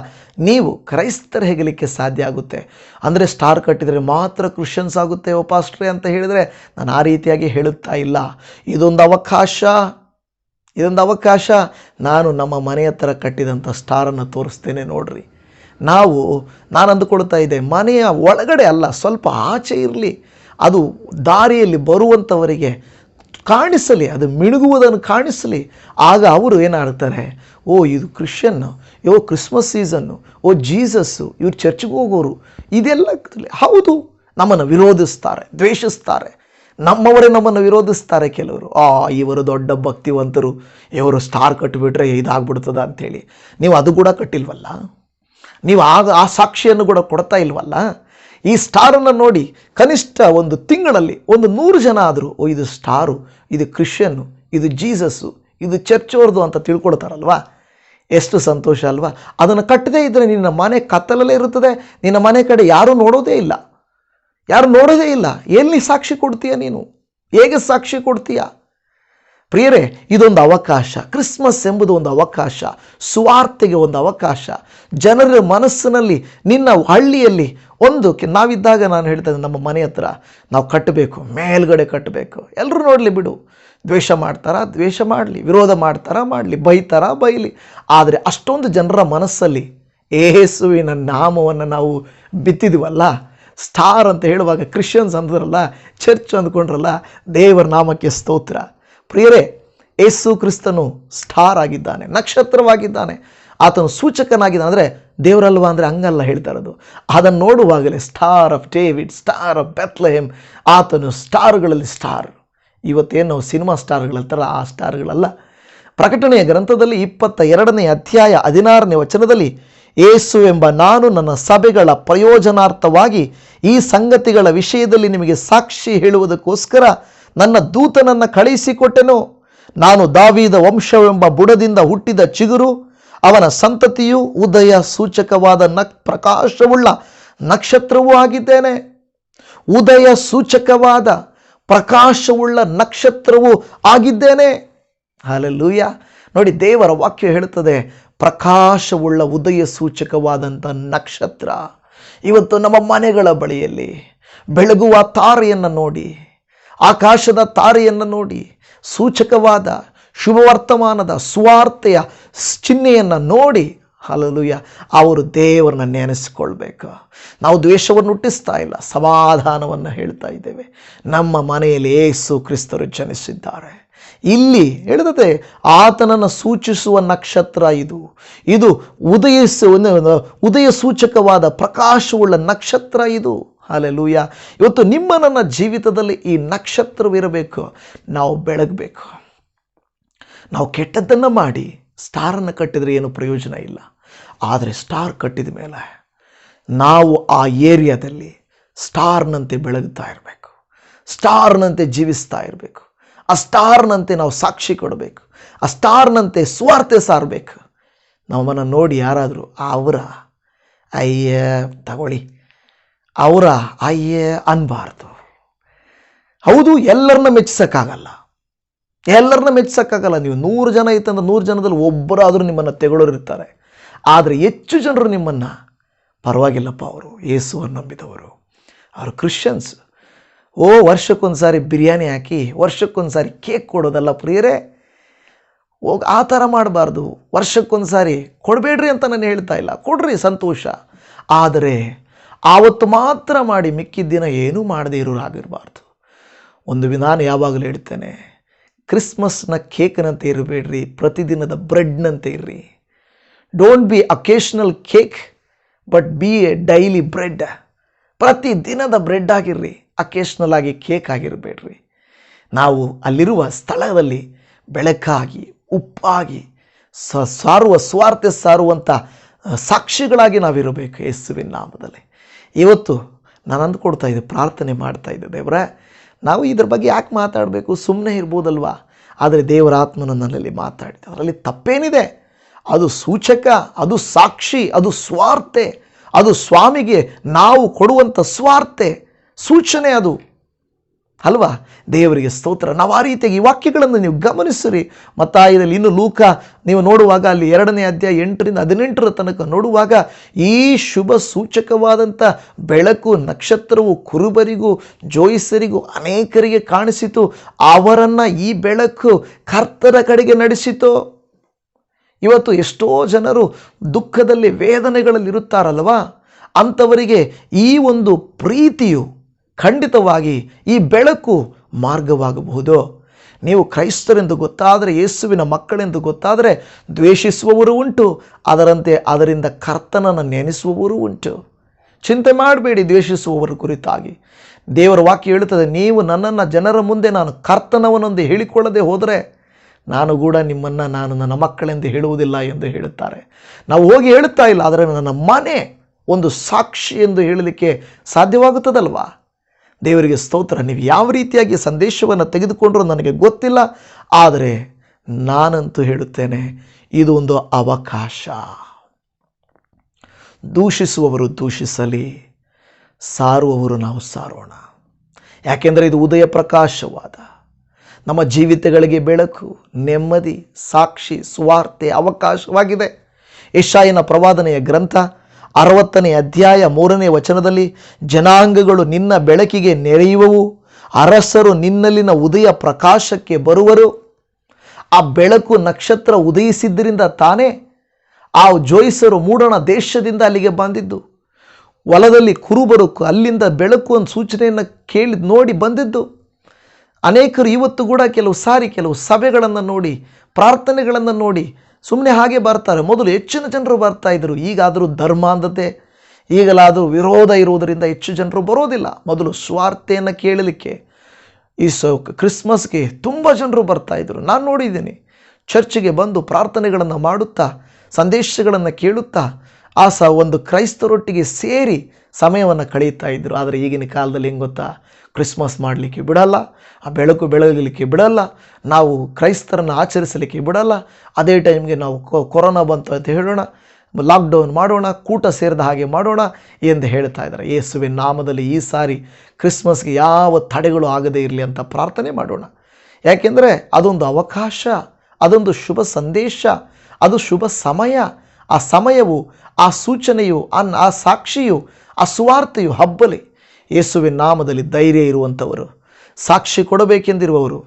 ನೀವು ಕ್ರೈಸ್ತರ ಹೆಗಲಿಕ್ಕೆ ಸಾಧ್ಯ ಆಗುತ್ತೆ. ಅಂದರೆ ಸ್ಟಾರ್ ಕಟ್ಟಿದರೆ ಮಾತ್ರ ಕ್ರಿಶ್ಚಿಯನ್ಸ್ ಆಗುತ್ತೆ ಓ ಪಾಸ್ಟ್ರೆ ಅಂತ ಹೇಳಿದರೆ ನಾನು ಆ ರೀತಿಯಾಗಿ ಹೇಳುತ್ತಾ ಇಲ್ಲ. ಇದೊಂದು ಅವಕಾಶ. ಇದೊಂದು ಅವಕಾಶ. ನಾನು ನಮ್ಮ ಮನೆ ಹತ್ರ ಕಟ್ಟಿದಂಥ ಸ್ಟಾರನ್ನು ತೋರಿಸ್ತೇನೆ ನೋಡ್ರಿ. ನಾವು, ನಾನು ಅಂದುಕೊಳ್ತಾ ಇದ್ದೆ, ಮನೆಯ ಒಳಗಡೆ ಅಲ್ಲ, ಸ್ವಲ್ಪ ಆಚೆ ಇರಲಿ. ಅದು ದಾರಿಯಲ್ಲಿ ಬರುವಂಥವರಿಗೆ ಕಾಣಿಸಲಿ, ಅದು ಮಿಣುಗುವುದನ್ನು ಕಾಣಿಸಲಿ. ಆಗ ಅವರು ಏನಾಗ್ತಾರೆ, ಓ, ಇದು ಕ್ರಿಶ್ಚಿಯನ್ನು ಯೋ ಕ್ರಿಸ್ಮಸ್ ಸೀಸನ್ನು ಓ ಜೀಸಸ್ಸು ಇವ್ರು ಚರ್ಚ್ಗೆ ಹೋಗೋರು. ಇದೆಲ್ಲ ಹೌದು, ನಮ್ಮನ್ನು ವಿರೋಧಿಸ್ತಾರೆ, ದ್ವೇಷಿಸ್ತಾರೆ. ನಮ್ಮವರೇ ನಮ್ಮನ್ನು ವಿರೋಧಿಸ್ತಾರೆ ಕೆಲವರು. ಆ, ಇವರು ದೊಡ್ಡ ಭಕ್ತಿವಂತರು, ಇವರು ಸ್ಟಾರ್ ಕಟ್ಟಿಬಿಟ್ರೆ ಇದಾಗ್ಬಿಡ್ತದ ಅಂಥೇಳಿ. ನೀವು ಅದು ಕೂಡ ಕಟ್ಟಿಲ್ವಲ್ಲ? ನೀವು ಆಗ ಆ ಸಾಕ್ಷಿಯನ್ನು ಕೂಡ ಕೊಡ್ತಾ ಇಲ್ವಲ್ಲ? ಈ ಸ್ಟಾರನ್ನು ನೋಡಿ ಕನಿಷ್ಠ ಒಂದು ತಿಂಗಳಲ್ಲಿ ಒಂದು ನೂರು ಜನ ಆದರೂ, ಓ, ಇದು ಸ್ಟಾರು, ಇದು ಕ್ರಿಶ್ಚಿಯನ್ನು, ಇದು ಜೀಸಸ್ಸು, ಇದು ಚರ್ಚ್ ಅಂತ ತಿಳ್ಕೊಳ್ತಾರಲ್ವಾ? ಎಷ್ಟು ಸಂತೋಷ ಅಲ್ವಾ? ಅದನ್ನು ಕಟ್ಟದೇ ಇದ್ದರೆ ನಿನ್ನ ಮನೆ ಕತ್ತಲಲ್ಲೇ ಇರುತ್ತದೆ, ನಿನ್ನ ಮನೆ ಕಡೆ ಯಾರೂ ನೋಡೋದೇ ಇಲ್ಲ. ಯಾರು ನೋಡೋದೇ ಇಲ್ಲ. ಎಲ್ಲಿ ಸಾಕ್ಷಿ ಕೊಡ್ತೀಯ ನೀನು? ಹೇಗೆ ಸಾಕ್ಷಿ ಕೊಡ್ತೀಯ? ಪ್ರಿಯರೇ, ಇದೊಂದು ಅವಕಾಶ. ಕ್ರಿಸ್ಮಸ್ ಎಂಬುದು ಒಂದು ಅವಕಾಶ. ಸುವಾರ್ತೆಗೆ ಒಂದು ಅವಕಾಶ. ಜನರ ಮನಸ್ಸಿನಲ್ಲಿ, ನಿನ್ನ ಹಳ್ಳಿಯಲ್ಲಿ ಒಂದು ನಾವಿದ್ದಾಗ ನಾನು ಹೇಳ್ತಾ ನಮ್ಮ ಮನೆ ಹತ್ರ. ನಾವು ಕಟ್ಟಬೇಕು, ಮೇಲ್ಗಡೆ ಕಟ್ಟಬೇಕು. ಎಲ್ಲರೂ ನೋಡಲಿ ಬಿಡು. ದ್ವೇಷ ಮಾಡ್ತಾರಾ? ದ್ವೇಷ ಮಾಡಲಿ. ವಿರೋಧ ಮಾಡ್ತಾರಾ? ಮಾಡಲಿ. ಬೈತಾರ? ಬೈಲಿ. ಆದರೆ ಅಷ್ಟೊಂದು ಜನರ ಮನಸ್ಸಲ್ಲಿ ಏಸುವಿನ ನಾಮವನ್ನು ನಾವು ಬಿತ್ತಿದ್ವಲ್ಲ, ಸ್ಟಾರ್ ಅಂತ ಹೇಳುವಾಗ ಕ್ರಿಶ್ಚಿಯನ್ಸ್ ಅಂದ್ರಲ್ಲ, ಚರ್ಚ್ ಅಂದ್ಕೊಂಡ್ರಲ್ಲ, ದೇವರ ನಾಮಕ್ಕೆ ಸ್ತೋತ್ರ. ಪ್ರಿಯರೇ, ಯೇಸು ಕ್ರಿಸ್ತನು ಸ್ಟಾರ್ ಆಗಿದ್ದಾನೆ, ನಕ್ಷತ್ರವಾಗಿದ್ದಾನೆ. ಆತನು ಸೂಚಕನಾಗಿದ್ದಾನೆ ಅಂದರೆ ದೇವರಲ್ವಾ ಅಂದರೆ ಹಂಗಲ್ಲ ಹೇಳ್ತಾ ಇರೋದು. ಅದನ್ನು ನೋಡುವಾಗಲೇ star of David, star of Bethlehem, ಆತನು ಸ್ಟಾರ್ಗಳಲ್ಲಿ ಸ್ಟಾರ್. ಇವತ್ತೇನು ನಾವು ಸಿನಿಮಾ ಸ್ಟಾರ್ಗಳ ಥರ ಆ ಸ್ಟಾರ್ಗಳಲ್ಲ. ಪ್ರಕಟಣೆಯ ಗ್ರಂಥದಲ್ಲಿ ಇಪ್ಪತ್ತ ಎರಡನೇ ಅಧ್ಯಾಯ ಹದಿನಾರನೇ ವಚನದಲ್ಲಿ ಏಸು ಎಂಬ ನಾನು ನನ್ನ ಸಭೆಗಳ ಪ್ರಯೋಜನಾರ್ಥವಾಗಿ ಈ ಸಂಗತಿಗಳ ವಿಷಯದಲ್ಲಿ ನಿಮಗೆ ಸಾಕ್ಷಿ ಹೇಳುವುದಕ್ಕೋಸ್ಕರ ನನ್ನ ದೂತನನ್ನು ಕಳುಹಿಸಿಕೊಟ್ಟೆನು. ನಾನು ದಾವಿದ ವಂಶವೆಂಬ ಬುಡದಿಂದ ಹುಟ್ಟಿದ ಚಿಗುರು, ಅವನ ಸಂತತಿಯು ಉದಯ ಸೂಚಕವಾದ ನಕ್ ಪ್ರಕಾಶವುಳ್ಳ ನಕ್ಷತ್ರವೂ ಆಗಿದ್ದೇನೆ. ಉದಯ ಸೂಚಕವಾದ ಪ್ರಕಾಶವುಳ್ಳ ನಕ್ಷತ್ರವೂ ಆಗಿದ್ದೇನೆ. ಅಲ್ಲೂಯ್ಯ ನೋಡಿ, ದೇವರ ವಾಕ್ಯ ಹೇಳುತ್ತದೆ, ಪ್ರಕಾಶವುಳ್ಳ ಉದಯ ಸೂಚಕವಾದಂಥ ನಕ್ಷತ್ರ. ಇವತ್ತು ನಮ್ಮ ಮನೆಗಳ ಬಳಿಯಲ್ಲಿ ಬೆಳಗುವ ತಾರೆಯನ್ನು ನೋಡಿ. ಆಕಾಶದ ತಾರೆಯನ್ನು ನೋಡಿ, ಸೂಚಕವಾದ, ಶುಭವರ್ತಮಾನದ ಸ್ವಾರ್ಥೆಯ ಚಿಹ್ನೆಯನ್ನು ನೋಡಿ ಹಲಲುಯ ಅವರು ದೇವರನ್ನ ನೆನೆಸಿಕೊಳ್ಬೇಕು. ನಾವು ದ್ವೇಷವನ್ನು ಹುಟ್ಟಿಸ್ತಾ ಇಲ್ಲ, ಸಮಾಧಾನವನ್ನು ಹೇಳ್ತಾ ಇದ್ದೇವೆ. ನಮ್ಮ ಮನೆಯಲ್ಲಿ ಏಸು ಕ್ರಿಸ್ತರು ಜನಿಸಿದ್ದಾರೆ. ಇಲ್ಲಿ ಹೇಳಿದತೆ ಆತನನ್ನು ಸೂಚಿಸುವ ನಕ್ಷತ್ರ ಇದು. ಇದು ಉದಯಿಸುವ ಉದಯ ಸೂಚಕವಾದ ಪ್ರಕಾಶವುಳ್ಳ ನಕ್ಷತ್ರ ಇದು. ಹಾಲೆಲೂಯ ಇವತ್ತು ನಿಮ್ಮ ನನ್ನ ಜೀವಿತದಲ್ಲಿ ಈ ನಕ್ಷತ್ರವಿರಬೇಕು. ನಾವು ಬೆಳಗಬೇಕು. ನಾವು ಕೆಟ್ಟದ್ದನ್ನು ಮಾಡಿ ಸ್ಟಾರನ್ನು ಕಟ್ಟಿದರೆ ಏನು ಪ್ರಯೋಜನ ಇಲ್ಲ. ಆದರೆ ಸ್ಟಾರ್ ಕಟ್ಟಿದ ಮೇಲೆ ನಾವು ಆ ಏರಿಯಾದಲ್ಲಿ ಸ್ಟಾರ್ನಂತೆ ಬೆಳಗುತ್ತಾ ಇರಬೇಕು. ಸ್ಟಾರ್ನಂತೆ ಜೀವಿಸ್ತಾ ಇರಬೇಕು. ಆ ಸ್ಟಾರ್ನಂತೆ ನಾವು ಸಾಕ್ಷಿ ಕೊಡಬೇಕು. ಆ ಸ್ಟಾರ್ನಂತೆ ಸ್ವಾರ್ಥ ಸಾರಬೇಕು. ನಮ್ಮನ್ನು ನೋಡಿ ಯಾರಾದರೂ ಅವರ, ಅಯ್ಯ, ತಗೊಳ್ಳಿ. ಅವರ ಅಯ್ಯ ಅನ್ಬಾರ್ದು. ಹೌದು, ಎಲ್ಲರನ್ನ ಮೆಚ್ಚಿಸೋಕ್ಕಾಗಲ್ಲ. ಎಲ್ಲರನ್ನ ಮೆಚ್ಚಿಸೋಕ್ಕಾಗಲ್ಲ. ನೀವು ನೂರು ಜನ ಇತ್ತಂದ್ರೆ ನೂರು ಜನದಲ್ಲಿ ಒಬ್ಬರಾದರೂ ನಿಮ್ಮನ್ನು ತೆಗೊಳ್ಳೋರಿರ್ತಾರೆ ಆದರೆ ಹೆಚ್ಚು ಜನರು ನಿಮ್ಮನ್ನು ಪರವಾಗಿಲ್ಲಪ್ಪ ಅವರು, ಯೇಸುವನ್ನು ನಂಬಿದವರು. ಅವರು ಕ್ರಿಶ್ಚಿಯನ್ಸ್ ಓ ವರ್ಷಕ್ಕೊಂದು ಸಾರಿ ಬಿರಿಯಾನಿ ಹಾಕಿ ವರ್ಷಕ್ಕೊಂದು ಸಾರಿ ಕೇಕ್ ಕೊಡೋದಲ್ಲ ಪ್ರಿಯರೇ. ಹೋಗಿ ಆ ಥರ ಮಾಡಬಾರ್ದು. ವರ್ಷಕ್ಕೊಂದು ಸಾರಿ ಕೊಡಬೇಡ್ರಿ ಅಂತ ನಾನು ಹೇಳ್ತಾ ಇಲ್ಲ. ಕೊಡ್ರಿ, ಸಂತೋಷ. ಆದರೆ ಆವತ್ತು ಮಾತ್ರ ಮಾಡಿ ಮಿಕ್ಕಿದ ದಿನ ಏನೂ ಮಾಡದೇ ಇರೋರಾಗಿರಬಾರ್ದು ಒಂದು ವಿಧಾನ ಯಾವಾಗಲೂ ಹೇಳ್ತೇನೆ, ಕ್ರಿಸ್ಮಸ್ನ ಕೇಕ್ನಂತೆ ಇರಬೇಡ್ರಿ, ಪ್ರತಿದಿನದ ಬ್ರೆಡ್ನಂತೆ ಇರ್ರಿ. Don't be occasional cake but be a daily bread ಪ್ರತಿ ದಿನದ ಬ್ರೆಡ್ ಆಗಿರ್ರಿ ಅಕೇಶ್ನಲ್ ಆಗಿ ಕೇಕ್ ಆಗಿರಬೇಡ್ರಿ. ನಾವು ಅಲ್ಲಿರುವ ಸ್ಥಳದಲ್ಲಿ ಬೆಳಕಾಗಿ, ಉಪ್ಪಾಗಿ, ಸ, ಸಾರುವ ಸ್ವಾರ್ಥ ಸಾರುವಂಥ ಸಾಕ್ಷಿಗಳಾಗಿ ನಾವಿರಬೇಕು ಯೇಸುವಿನ ನಾಮದಲ್ಲಿ. ಇವತ್ತು ನಾನು ಅಂದ್ಕೊಡ್ತಾ ಇದ್ದೆ, ಪ್ರಾರ್ಥನೆ ಮಾಡ್ತಾ ಇದ್ದೆ, ದೇವರೇ. ನಾವು ಇದ್ರ ಬಗ್ಗೆ ಯಾಕೆ ಮಾತಾಡಬೇಕು? ಸುಮ್ಮನೆ ಇರ್ಬೋದಲ್ವಾ? ಆದರೆ ದೇವರ ಆತ್ಮನ ನನ್ನಲ್ಲಿ ಮಾತಾಡಿದೆ. ಅದರಲ್ಲಿ ತಪ್ಪೇನಿದೆ? ಅದು ಸೂಚಕ, ಅದು ಸಾಕ್ಷಿ, ಅದು ಸ್ವಾರ್ಥೆ ಅದು ಸ್ವಾಮಿಗೆ ನಾವು ಕೊಡುವಂಥ ಸ್ವಾರ್ಥೆ ಸೂಚನೆ ಅದು. ಅಲ್ವಾ? ದೇವರಿಗೆ ಸ್ತೋತ್ರ. ನಾವು ಆ ರೀತಿಯಾಗಿ ಈ ವಾಕ್ಯಗಳನ್ನು ನೀವು ಗಮನಿಸಿರಿ. ಮತ್ತಾಯದಲ್ಲಿ ಇನ್ನು ಲೂಕ, ನೀವು ನೋಡುವಾಗ ಅಲ್ಲಿ ಎರಡನೇ ಅಧ್ಯಾಯ ಎಂಟರಿಂದ ಹದಿನೆಂಟರ ತನಕ ನೋಡುವಾಗ ಈ ಶುಭ ಸೂಚಕವಾದಂಥ ಬೆಳಕು, ನಕ್ಷತ್ರವು ಕುರುಬರಿಗೂ, ಜೋಯಿಸರಿಗೂ ಅನೇಕರಿಗೆ ಕಾಣಿಸಿತು. ಅವರನ್ನು ಈ ಬೆಳಕು ಕರ್ತರ ಕಡೆಗೆ ನಡೆಸಿತು. ಇವತ್ತು ಎಷ್ಟೋ ಜನರು ದುಃಖದಲ್ಲಿ, ವೇದನೆಗಳಲ್ಲಿ ಇರುತ್ತಾರಲ್ವಾ? ಅಂಥವರಿಗೆ ಈ ಒಂದು ಪ್ರೀತಿಯು ಖಂಡಿತವಾಗಿ ಈ ಬೆಳಕು ಮಾರ್ಗವಾಗಬಹುದು. ನೀವು ಕ್ರೈಸ್ತರೆಂದು ಗೊತ್ತಾದರೆ, ಯೇಸುವಿನ ಮಕ್ಕಳೆಂದು ಗೊತ್ತಾದರೆ ದ್ವೇಷಿಸುವವರು ಉಂಟು. ಅದರಂತೆ ಅದರಿಂದ ಕರ್ತನನ್ನು ನೆನೆಸುವವರು ಉಂಟು. ಚಿಂತೆ ಮಾಡಬೇಡಿ, ದ್ವೇಷಿಸುವವರ ಕುರಿತಾಗಿ. ದೇವರ ವಾಕ್ಯ ಹೇಳುತ್ತದೆ, ನೀವು ನನ್ನನ್ನು ಜನರ ಮುಂದೆ ನಾನು ಕರ್ತನವನೊಂದು ಹೇಳಿಕೊಳ್ಳದೆ ಹೋದರೆ ನಾನು ಕೂಡ ನಿಮ್ಮನ್ನು ನಾನು ನನ್ನ ಮಕ್ಕಳೆಂದು ಹೇಳುವುದಿಲ್ಲ ಎಂದು ಹೇಳುತ್ತಾರೆ. ನಾವು ಹೋಗಿ ಹೇಳುತ್ತಾ ಇಲ್ಲ, ಆದರೆ ನನ್ನ ಮನೆ ಒಂದು ಸಾಕ್ಷಿ ಎಂದು ಹೇಳಲಿಕ್ಕೆ ಸಾಧ್ಯವಾಗುತ್ತದಲ್ವಾ? ದೇವರಿಗೆ ಸ್ತೋತ್ರ. ನೀವು ಯಾವ ರೀತಿಯಾಗಿ ಸಂದೇಶವನ್ನು ತೆಗೆದುಕೊಂಡ್ರೂ ನನಗೆ ಗೊತ್ತಿಲ್ಲ, ಆದರೆ ನಾನಂತೂ ಹೇಳುತ್ತೇನೆ, ಇದು ಒಂದು ಅವಕಾಶ. ದೂಷಿಸುವವರು ದೂಷಿಸಲಿ, ಸಾರುವವರು ನಾವು ಸಾರೋಣ. ಯಾಕೆಂದರೆ ಇದು ಉದಯ ಪ್ರಕಾಶವಾದ, ನಮ್ಮ ಜೀವಿತಗಳಿಗೆ ಬೆಳಕು, ನೆಮ್ಮದಿ, ಸಾಕ್ಷಿ, ಸುವಾರ್ತೆ ಅವಕಾಶವಾಗಿದೆ. ಯಶಾಯನ ಪ್ರವಾದನೆಯ ಗ್ರಂಥ ಅರವತ್ತನೇ ಅಧ್ಯಾಯ ಮೂರನೇ ವಚನದಲ್ಲಿ, ಜನಾಂಗಗಳು ನಿನ್ನ ಬೆಳಕಿಗೆ ನೆರೆಯುವವು, ಅರಸರು ನಿನ್ನಲ್ಲಿನ ಉದಯ ಪ್ರಕಾಶಕ್ಕೆ ಬರುವರು. ಆ ಬೆಳಕು ನಕ್ಷತ್ರ ಉದಯಿಸಿದ್ದರಿಂದ ತಾನೇ ಆ ಜೋಯಿಸರು ಮೂಡಣ ದೇಶದಿಂದ ಅಲ್ಲಿಗೆ ಬಂದಿದ್ದು. ಹೊಲದಲ್ಲಿ ಕುರುಬರು ಅಲ್ಲಿಂದ ಬೆಳಕು ಒಂದು ಸೂಚನೆಯನ್ನು ಕೇಳಿ ನೋಡಿ ಬಂದಿದ್ದು. ಅನೇಕರು ಇವತ್ತು ಕೂಡ ಕೆಲವು ಸಾರಿ ಕೆಲವು ಸಭೆಗಳನ್ನು ನೋಡಿ, ಪ್ರಾರ್ಥನೆಗಳನ್ನು ನೋಡಿ ಸುಮ್ಮನೆ ಹಾಗೆ ಬರ್ತಾರೆ. ಮೊದಲು ಹೆಚ್ಚಿನ ಜನರು ಬರ್ತಾ ಇದ್ದರು ಈಗಾದರೂ ಧರ್ಮಾಂಧತೆ ಈಗಲಾದರೂ ವಿರೋಧ ಇರುವುದರಿಂದ ಹೆಚ್ಚು ಜನರು ಬರೋದಿಲ್ಲ. ಮೊದಲು ಸ್ವಾರ್ಥೆಯನ್ನು ಕೇಳಲಿಕ್ಕೆ ಈ ಸ, ಕ್ರಿಸ್ಮಸ್ಗೆ ತುಂಬ ಜನರು ಬರ್ತಾ ಇದ್ದರು ನಾನು ನೋಡಿದ್ದೀನಿ. ಚರ್ಚಿಗೆ ಬಂದು ಪ್ರಾರ್ಥನೆಗಳನ್ನು ಮಾಡುತ್ತಾ, ಸಂದೇಶಗಳನ್ನು ಕೇಳುತ್ತಾ, ಆ ಸ ಒಂದು ಕ್ರೈಸ್ತರೊಟ್ಟಿಗೆ ಸೇರಿ ಸಮಯವನ್ನು ಕಳೆಯುತ್ತಾ ಇದ್ದರು ಆದರೆ ಈಗಿನ ಕಾಲದಲ್ಲಿ ಹೆಂಗೆ ಗೊತ್ತಾ? ಕ್ರಿಸ್ಮಸ್ ಮಾಡಲಿಕ್ಕೆ ಬಿಡಲ್ಲ, ಆ ಬೆಳಕು ಬೆಳಗಲಿಕ್ಕೆ ಬಿಡಲ್ಲ, ನಾವು ಕ್ರೈಸ್ತರನ್ನು ಆಚರಿಸಲಿಕ್ಕೆ ಬಿಡಲ್ಲ. ಅದೇ ಟೈಮ್ಗೆ ನಾವು ಕೊರೋನಾ ಬಂತು ಅಂತ ಹೇಳೋಣ, ಲಾಕ್ಡೌನ್ ಮಾಡೋಣ, ಕೂಟ ಸೇರಿದ ಹಾಗೆ ಮಾಡೋಣ ಎಂದು ಹೇಳ್ತಾ ಇದ್ದಾರೆ. ಯೇಸುವಿನ ನಾಮದಲ್ಲಿ ಈ ಸಾರಿ ಕ್ರಿಸ್ಮಸ್ಗೆ ಯಾವ ತಡೆಗಳು ಆಗದೇ ಇರಲಿ ಅಂತ ಪ್ರಾರ್ಥನೆ ಮಾಡೋಣ. ಯಾಕೆಂದರೆ ಅದೊಂದು ಅವಕಾಶ, ಅದೊಂದು ಶುಭ ಸಂದೇಶ, ಅದು ಶುಭ ಸಮಯ. ಆ ಸಮಯವು, ಆ ಸೂಚನೆಯು ಆ ಸಾಕ್ಷಿಯು, ಆ ಸುವಾರ್ತೆಯು ಹಬ್ಬಲಿ. ಯೇಸುವಿನ ನಾಮದಲ್ಲಿ ಧೈರ್ಯ ಇರುವಂಥವರು. ಸಾಕ್ಷಿ ಕೊಡಬೇಕೆಂದಿರುವವರು,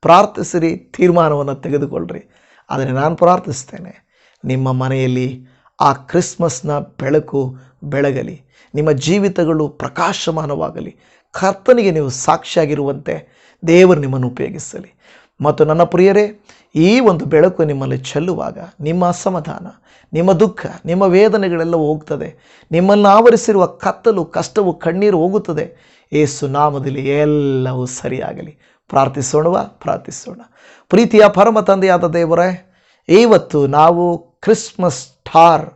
ಪ್ರಾರ್ಥಿಸಿರಿ, ತೀರ್ಮಾನವನ್ನು ತೆಗೆದುಕೊಳ್ಳ್ರಿ. ಆದರೆ ನಾನು ಪ್ರಾರ್ಥಿಸ್ತೇನೆ, ನಿಮ್ಮ ಮನೆಯಲ್ಲಿ ಆ ಕ್ರಿಸ್ಮಸ್ನ ಬೆಳಕು ಬೆಳಗಲಿ, ನಿಮ್ಮ ಜೀವಿತಗಳು ಪ್ರಕಾಶಮಾನವಾಗಲಿ, ಕರ್ತನಿಗೆ ನೀವು ಸಾಕ್ಷಿಯಾಗಿರುವಂತೆ ದೇವರು ನಿಮ್ಮನ್ನು ಉಪಯೋಗಿಸಲಿ. ಮತ್ತು ನನ್ನ ಪ್ರಿಯರೇ ಈ ಒಂದು ಬೆಳಕು ನಿಮ್ಮಲ್ಲಿ ಚೆಲ್ಲುವಾಗ, ನಿಮ್ಮ ಅಸಮಾಧಾನ, ನಿಮ್ಮ ದುಃಖ, ನಿಮ್ಮ ವೇದನೆಗಳೆಲ್ಲ ಹೋಗ್ತದೆ. ನಿಮ್ಮನ್ನು ಆವರಿಸಿರುವ ಕತ್ತಲು, ಕಷ್ಟವು, ಕಣ್ಣೀರು ಹೋಗುತ್ತದೆ. ಏಸು ನಾಮದಲ್ಲಿ ಎಲ್ಲವೂ ಸರಿಯಾಗಲಿ. ಪ್ರಾರ್ಥಿಸೋಣವಾ ಪ್ರಾರ್ಥಿಸೋಣ. ಪ್ರೀತಿಯ ಪರಮ ತಂದೆಯಾದ ದೇವರೇ ಇವತ್ತು ನಾವು ಕ್ರಿಸ್ಮಸ್ ಸ್ಟಾರ್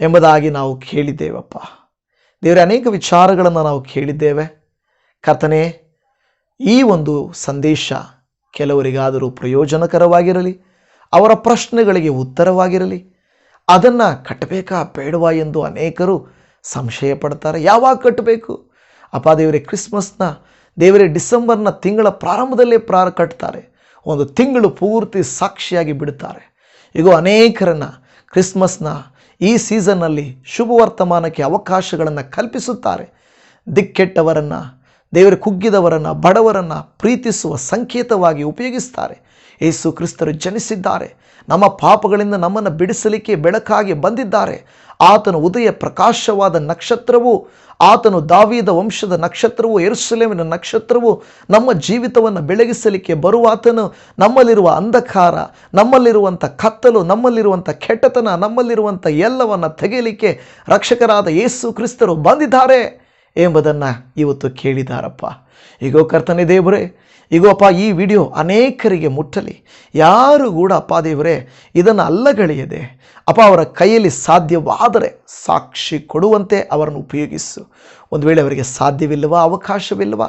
ಎಂಬುದಾಗಿ ನಾವು ಕೇಳಿದ್ದೇವಪ್ಪ. ದೇವರೇ, ಅನೇಕ ವಿಚಾರಗಳನ್ನು ನಾವು ಕೇಳಿದ್ದೇವೆ. ಕರ್ತನೆ, ಈ ಒಂದು ಸಂದೇಶ ಕೆಲವರಿಗಾದರೂ ಪ್ರಯೋಜನಕರವಾಗಿರಲಿ, ಅವರ ಪ್ರಶ್ನೆಗಳಿಗೆ ಉತ್ತರವಾಗಿರಲಿ, ಅದನ್ನು ಕಟ್ಟಬೇಕಾ ಬೇಡವಾ ಎಂದು ಅನೇಕರು ಸಂಶಯ ಪಡ್ತಾರೆ ಯಾವಾಗ ಕಟ್ಟಬೇಕು? ಅಪ್ಪ ದೇವರೇ, ಕ್ರಿಸ್ಮಸ್ನ, ದೇವರೇ ಡಿಸೆಂಬರ್ನ ತಿಂಗಳ ಪ್ರಾರಂಭದಲ್ಲೇ ಪ್ರಾರ, ಕಟ್ತಾರೆ. ಒಂದು ತಿಂಗಳು ಪೂರ್ತಿ ಸಾಕ್ಷಿಯಾಗಿ ಬಿಡುತ್ತಾರೆ. ಈಗ ಅನೇಕರನ್ನು ಕ್ರಿಸ್ಮಸ್ನ ಈ ಸೀಸನ್ನಲ್ಲಿ ಶುಭ ವರ್ತಮಾನಕ್ಕೆ ಅವಕಾಶಗಳನ್ನು ಕಲ್ಪಿಸುತ್ತಾರೆ. ದಿಕ್ಕೆಟ್ಟವರನ್ನು ದೇವರ ಕುಗ್ಗಿದವರನ್ನು, ಬಡವರನ್ನು ಪ್ರೀತಿಸುವ ಸಂಕೇತವಾಗಿ ಉಪಯೋಗಿಸ್ತಾರೆ. ಯೇಸು ಕ್ರಿಸ್ತರು ಜನಿಸಿದ್ದಾರೆ. ನಮ್ಮ ಪಾಪಗಳಿಂದ ನಮ್ಮನ್ನು ಬಿಡಿಸಲಿಕ್ಕೆ ಬೆಳಕಾಗಿ ಬಂದಿದ್ದಾರೆ. ಆತನ ಉದಯ ಪ್ರಕಾಶವಾದ ನಕ್ಷತ್ರವು, ಆತನು ದಾವಿದ ವಂಶದ ನಕ್ಷತ್ರವು ಎರುಸಲೇಮಿನ ನಕ್ಷತ್ರವು, ನಮ್ಮ ಜೀವಿತವನ್ನು ಬೆಳಗಿಸಲಿಕ್ಕೆ ಬರುವಾತನು, ನಮ್ಮಲ್ಲಿರುವ ಅಂಧಕಾರ ನಮ್ಮಲ್ಲಿರುವಂಥ ಕತ್ತಲು ನಮ್ಮಲ್ಲಿರುವಂಥ ಕೆಟ್ಟತನ ನಮ್ಮಲ್ಲಿರುವಂಥ ಎಲ್ಲವನ್ನು ತೆಗೆಯಲಿಕ್ಕೆ ರಕ್ಷಕರಾದ ಯೇಸು ಕ್ರಿಸ್ತರು ಬಂದಿದ್ದಾರೆ. ಎಂಬುದನ್ನು ಇವತ್ತು ಕೇಳಿದಾರಪ್ಪ. ಈಗೋ ಕರ್ತನೆ ದೇವರೇ ಈಗೋ ಅಪ್ಪ ಈ ವಿಡಿಯೋ ಅನೇಕರಿಗೆ ಮುಟ್ಟಲಿ. ಯಾರು ಕೂಡ ಅಪ್ಪ ದೇವರೇ, ಇದನ್ನು ಅಲ್ಲಗಳೆಯದೆ ಅಪ್ಪ ಅವರ ಕೈಯಲ್ಲಿ ಸಾಧ್ಯವಾದರೆ ಸಾಕ್ಷಿ ಕೊಡುವಂತೆ ಅವರನ್ನು ಉಪಯೋಗಿಸು. ಒಂದು ವೇಳೆ ಅವರಿಗೆ ಸಾಧ್ಯವಿಲ್ಲವ, ಅವಕಾಶವಿಲ್ಲವ,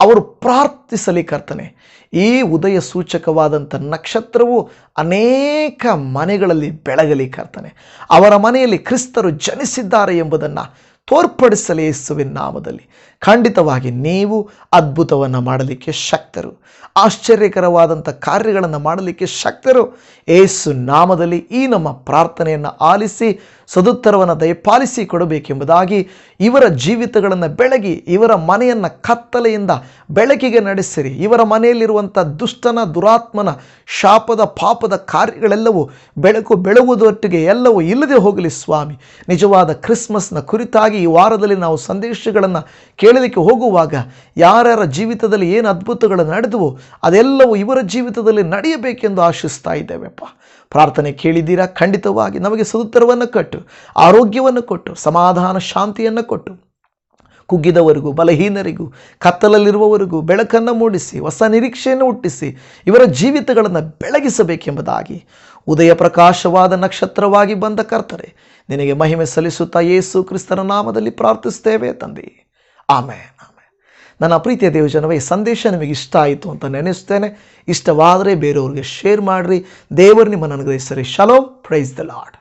ಅವರು ಪ್ರಾರ್ಥಿಸಲಿ ಕರ್ತನೆ. ಈ ಉದಯ ಸೂಚಕವಾದಂಥ ನಕ್ಷತ್ರವು ಅನೇಕ ಮನೆಗಳಲ್ಲಿ ಬೆಳಗಲಿ ಕರ್ತನೆ. ಅವರ ಮನೆಯಲ್ಲಿ ಕ್ರಿಸ್ತರು ಜನಿಸಿದ್ದಾರೆ ಎಂಬುದನ್ನು ತೋರ್ಪಡಿಸಲಿ ಯೇಸುವಿನ ನಾಮದಲ್ಲಿ. ಖಂಡಿತವಾಗಿ ನೀವು ಅದ್ಭುತವನ್ನು ಮಾಡಲಿಕ್ಕೆ ಶಕ್ತರು. ಆಶ್ಚರ್ಯಕರವಾದಂಥ ಕಾರ್ಯಗಳನ್ನು ಮಾಡಲಿಕ್ಕೆ ಶಕ್ತರು. ಏಸು ನಾಮದಲ್ಲಿ ಈ ನಮ್ಮ ಪ್ರಾರ್ಥನೆಯನ್ನು ಆಲಿಸಿ, ಸದುತ್ತರವನ್ನು ದಯಪಾಲಿಸಿ ಕೊಡಬೇಕೆಂಬುದಾಗಿ ಇವರ ಜೀವಿತಗಳನ್ನು ಬೆಳಗಿ, ಇವರ ಮನೆಯನ್ನು ಕತ್ತಲೆಯಿಂದ ಬೆಳಕಿಗೆ ನಡೆಸಿರಿ. ಇವರ ಮನೆಯಲ್ಲಿರುವಂಥ ದುಷ್ಟನ, ದುರಾತ್ಮನ, ಶಾಪದ, ಪಾಪದ ಕಾರ್ಯಗಳೆಲ್ಲವೂ ಬೆಳಕು ಬೆಳಗುವುದೊಟ್ಟಿಗೆ ಎಲ್ಲವೂ ಇಲ್ಲದೆ ಹೋಗಲಿ ಸ್ವಾಮಿ. ನಿಜವಾದ ಕ್ರಿಸ್ಮಸ್ನ ಕುರಿತಾಗಿ ಈ ವಾರದಲ್ಲಿ ನಾವು ಸಂದೇಶಗಳನ್ನು ಕೇಳಲಿಕ್ಕೆ ಹೋಗುವಾಗ ಯಾರ್ಯಾರ ಜೀವಿತದಲ್ಲಿ ಏನು ಅದ್ಭುತಗಳು ನಡೆದವು ಅದೆಲ್ಲವೂ ಇವರ ಜೀವಿತದಲ್ಲಿ ನಡೆಯಬೇಕೆಂದು ಆಶಿಸ್ತಾ ಇದ್ದೇವೆಪ್ಪ. ಪ್ರಾರ್ಥನೆ ಕೇಳಿದ್ದೀರಾ? ಖಂಡಿತವಾಗಿ. ನಮಗೆ ಸದುತ್ತರವನ್ನು ಕೊಟ್ಟು, ಆರೋಗ್ಯವನ್ನು ಕೊಟ್ಟು, ಸಮಾಧಾನ ಶಾಂತಿಯನ್ನು ಕೊಟ್ಟು, ಕುಗ್ಗಿದವರಿಗೂ, ಬಲಹೀನರಿಗೂ, ಕತ್ತಲಲ್ಲಿರುವವರಿಗೂ, ಬೆಳಕನ್ನು ಮೂಡಿಸಿ, ಹೊಸ ನಿರೀಕ್ಷೆಯನ್ನು ಹುಟ್ಟಿಸಿ, ಇವರ ಜೀವಿತಗಳನ್ನು ಬೆಳಗಿಸಬೇಕೆಂಬುದಾಗಿ ಉದಯ ಪ್ರಕಾಶವಾದ ನಕ್ಷತ್ರವಾಗಿ ಬಂದ ಕರ್ತರೆ, ನಿನಗೆ ಮಹಿಮೆ ಸಲ್ಲಿಸುತ್ತಾ ಯೇಸು ಕ್ರಿಸ್ತನ ನಾಮದಲ್ಲಿ ಪ್ರಾರ್ಥಿಸ್ತೇವೆ ತಂದೆ. ಆಮೇಲೆ ನನ್ನ ಪ್ರೀತಿಯ ದೇವಜನವೇ, ಈ ಸಂದೇಶ ನಿಮಗೆ ಇಷ್ಟ ಆಯಿತು ಅಂತ ನೆನೆಸ್ತೇನೆ. ಇಷ್ಟವಾದರೆ ಬೇರೆಯವ್ರಿಗೆ ಶೇರ್ ಮಾಡಿರಿ. ದೇವರು ನಿಮ್ಮನ್ನು ಅನುಗ್ರಹಿಸರಿ ಶಲೋ ಪ್ರೈಸ್ ದ ಲಾಡ್